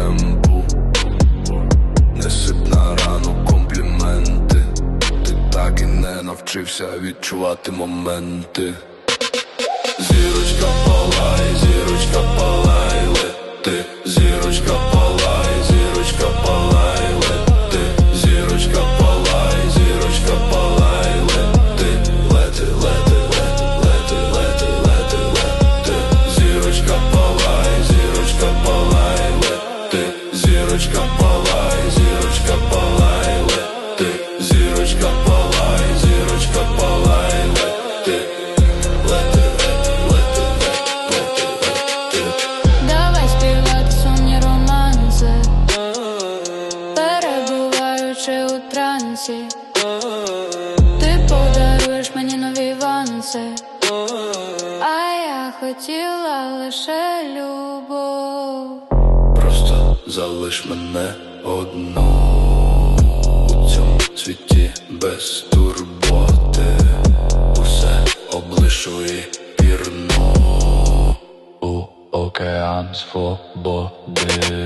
темпу, Несить на рану компліменти, ти так і не навчився відчувати моменти. Зірочка перебуваючи у трансі, ти подаруєш мені нові ванси, а я хотіла лише любов. Просто залиш мене одну. У цьому світі без турботи, усе облишу і пірну. У океан свободи.